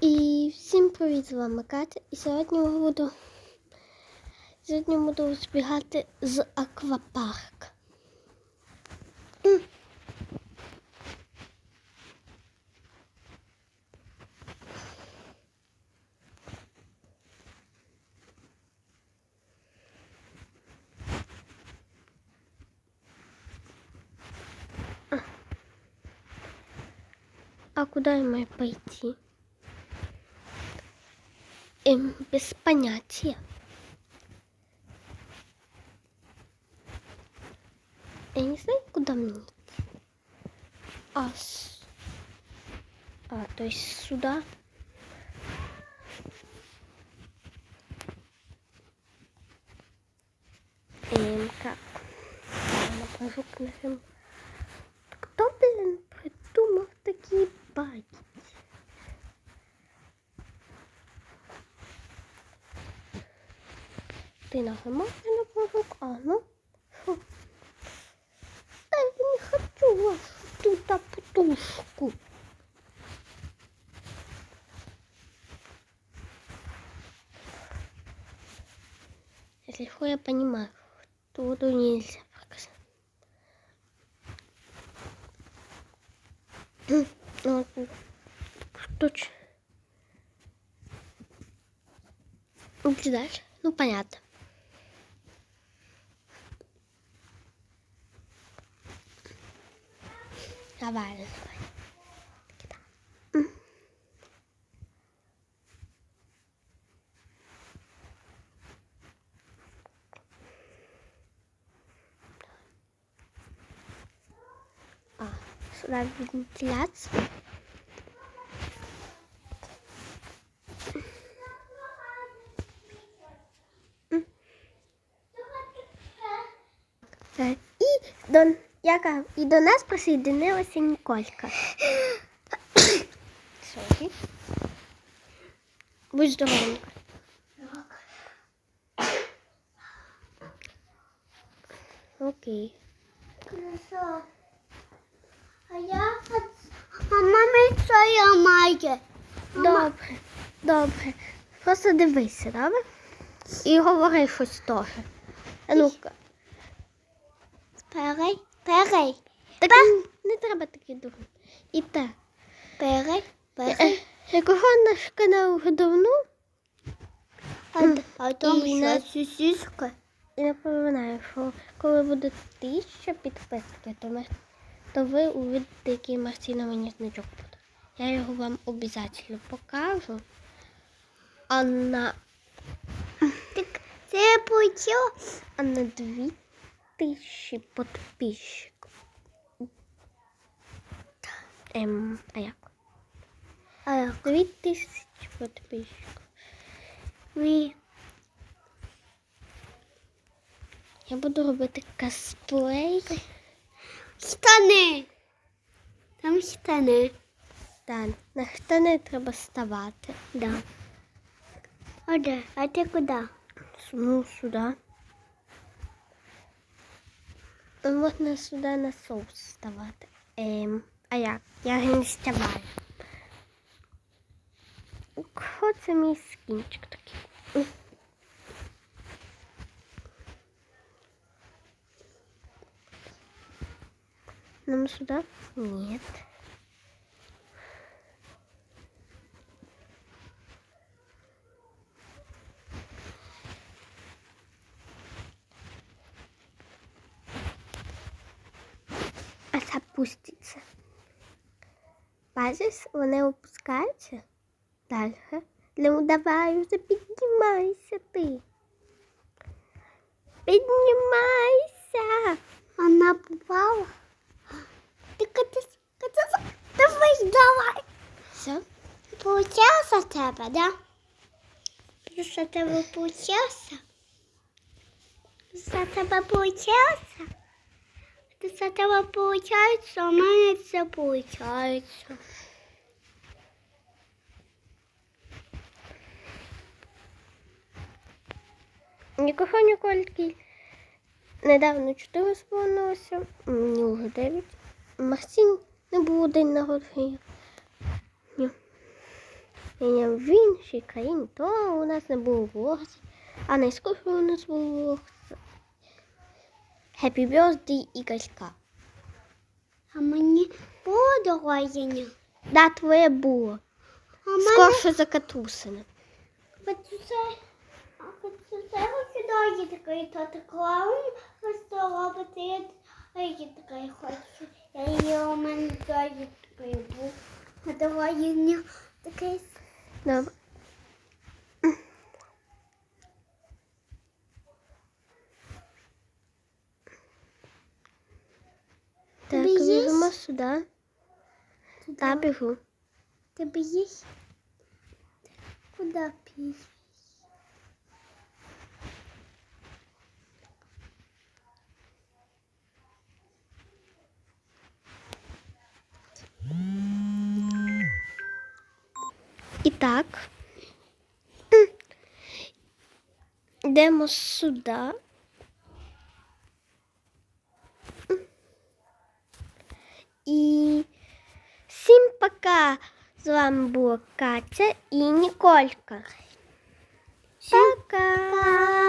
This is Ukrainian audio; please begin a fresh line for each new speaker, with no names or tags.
І всім привіт, з вами Катя. І сьогодні я буду сьогодні буду збігати з аквапарк. А куда я маю пойти? Без понятия. Я не знаю, куда мне идти. А, с... а то есть сюда. Эм, как? Я нахожу книгу. Кто, Ты нажимаешь на прыжок, а ну? Фу. Да я не хочу вашу тут подушку. Если что, я понимаю, тут нельзя показать. Ну, точно. Ну, ты дальше? Ну, понятно. Давай, давай. М. А, сюда вентиляция. Е, І до, яка, і до нас присоединилася Ніколька. Сорі. Будь здоровенька. Окей.
Хорошо. А я А мама що я маю?
Добре, добре. Просто дивися, добре? І говори щось теж. А ну-ка.
Перей, перей,
Так не треба такі дурні. І так.
перей,
Е,
перей.
Якого наш канал вже давно,
А,
М.
т- а там
І на-
сусідка.
я напоминаю, що коли буде тисяча підписників, то, ми, то ви увидите, який Мартіна мені значок буде. Я його вам обов'язково покажу. А на,
Так це я почула.
а на дві тисячі підписчиків. Ем, а як?
А як?
Дві тисячі підписчиків.
Ви.
Я буду робити косплей.
Штани. Там штани.
Так, на штани треба ставати.
Да. А де? А ти куди?
Ну, сюди. Можна сюди на соус ставати. Ем, а як? Я не ставаю. Що це мій скінчик такий? Нам сюда? Нет. А запуститься. Бачиш, вони опускаються далі. Ну, давай вже піднімайся ти. Піднімайся.
Вона попала. Ти катись, катись. Давай, давай.
Все?
Получався тебе, да? Що тебе получався? За тебе получався? За тебе получається, а в мене це получається.
Нікого Нікольки недавно 4 сповнилося, мені вже 9. Максим не було день народження. Ні. в іншій країні, то у нас не було влогу. А найскоріше у нас був влог Happy Birthday Ігорька.
А мені подороження.
Да, твоє було.
А мене
Скорше за катусини.
От це, а от це викидає такий то клаун, просто робити, а я такий хочу. Я її у мене дає такий був. А дороження такий.
Добре.
Тобі є?
біжимо сюди. Та бігу.
Тебе є? Куди піш?
І так. М. Йдемо сюди. М. І всім пока. З вами була Катя і Ніколька. Пока.